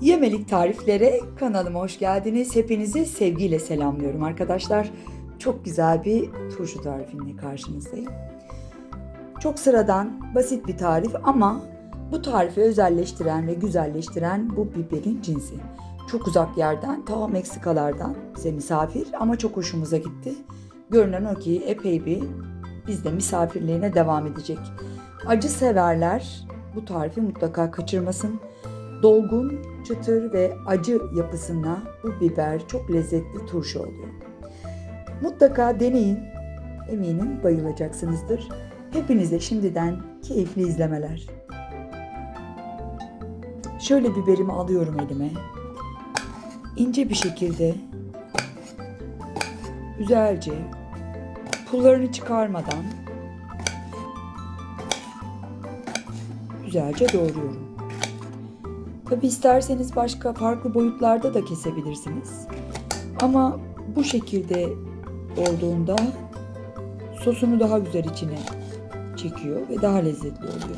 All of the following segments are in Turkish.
Yemelik tariflere kanalıma hoş geldiniz. Hepinizi sevgiyle selamlıyorum arkadaşlar. Çok güzel bir turşu tarifinle karşınızdayım. Çok sıradan, basit bir tarif ama bu tarifi özelleştiren ve güzelleştiren bu biberin cinsi. Çok uzak yerden, ta Meksikalardan bize misafir ama çok hoşumuza gitti. Görünen o ki epey bir bizde misafirliğine devam edecek. Acı severler bu tarifi mutlaka kaçırmasın. Dolgun, çıtır ve acı yapısına bu biber çok lezzetli turşu oluyor. Mutlaka deneyin. Eminim bayılacaksınızdır. Hepinize şimdiden keyifli izlemeler. Şöyle biberimi alıyorum elime. İnce bir şekilde güzelce pullarını çıkarmadan güzelce doğruyorum. Tabi isterseniz başka farklı boyutlarda da kesebilirsiniz. Ama bu şekilde olduğunda sosunu daha güzel içine çekiyor ve daha lezzetli oluyor.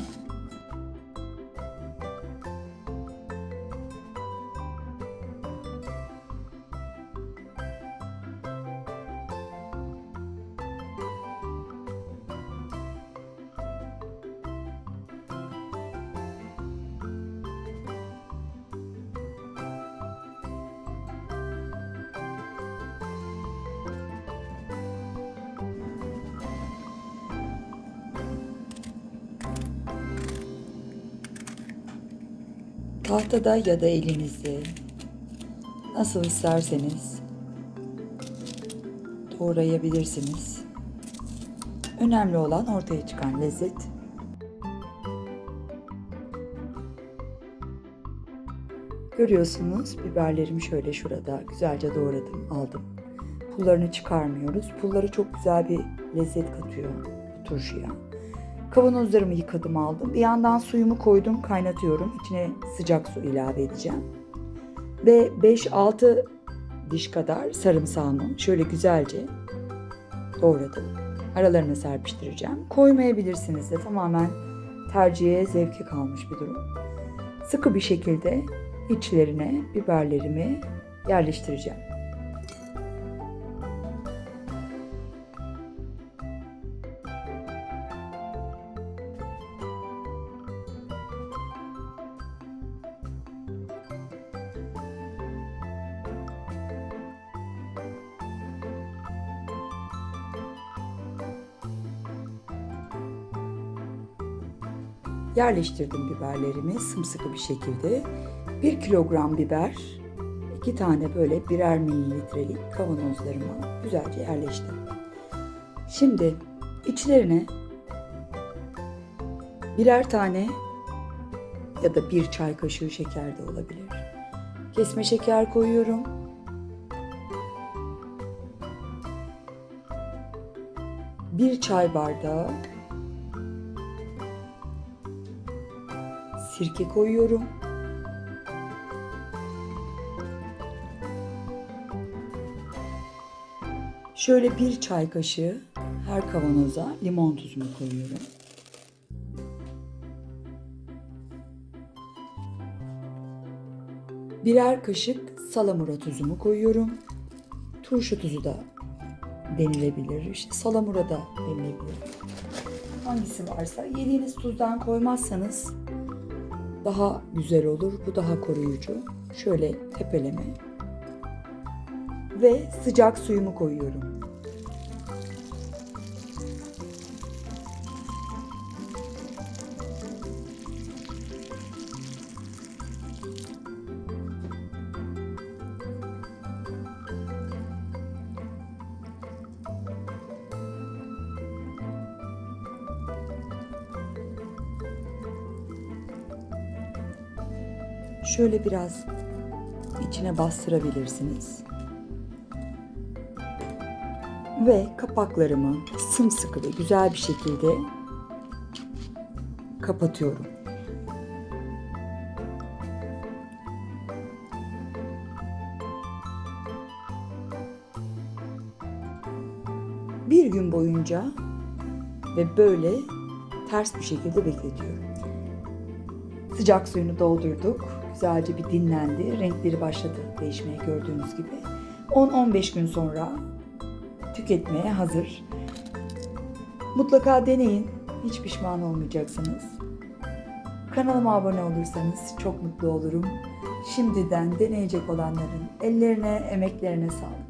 Tahtada ya da elinizde nasıl isterseniz doğrayabilirsiniz. Önemli olan ortaya çıkan lezzet. Görüyorsunuz biberlerimi şöyle şurada güzelce doğradım, aldım. Pullarını çıkarmıyoruz. Pulları çok güzel bir lezzet katıyor turşuya. Kavanozlarımı yıkadım aldım. Bir yandan suyumu koydum kaynatıyorum. İçine sıcak su ilave edeceğim. Ve 5-6 diş kadar sarımsağımı şöyle güzelce doğradım. Aralarına serpiştireceğim. Koymayabilirsiniz de tamamen tercihe zevke kalmış bir durum. Sıkı bir şekilde içlerine biberlerimi yerleştireceğim. Yerleştirdim biberlerimi sımsıkı bir şekilde. 1 kilogram biber, 2 tane böyle birer mililitrelik kavanozlarıma güzelce yerleştirdim. Şimdi içlerine birer tane ya da bir çay kaşığı şeker de olabilir. Kesme şeker koyuyorum. Bir çay bardağı sirke koyuyorum. Şöyle bir çay kaşığı her kavanoza limon tuzumu koyuyorum. Birer kaşık salamura tuzumu koyuyorum. Turşu tuzu da denilebilir. İşte salamura da denilebilir. Hangisi varsa yediğiniz tuzdan koymazsanız daha güzel olur. Bu daha koruyucu. Şöyle tepeleme. Ve sıcak suyumu koyuyorum. Şöyle biraz içine bastırabilirsiniz. Ve kapaklarımı sımsıkı ve güzel bir şekilde kapatıyorum. Bir gün boyunca ve böyle ters bir şekilde bekletiyorum. Sıcak suyunu doldurduk. güzelce bir dinlendi. Renkleri başladı değişmeye gördüğünüz gibi. 10-15 gün sonra tüketmeye hazır. Mutlaka deneyin. Hiç pişman olmayacaksınız. Kanalıma abone olursanız çok mutlu olurum. Şimdiden deneyecek olanların ellerine, emeklerine sağlık.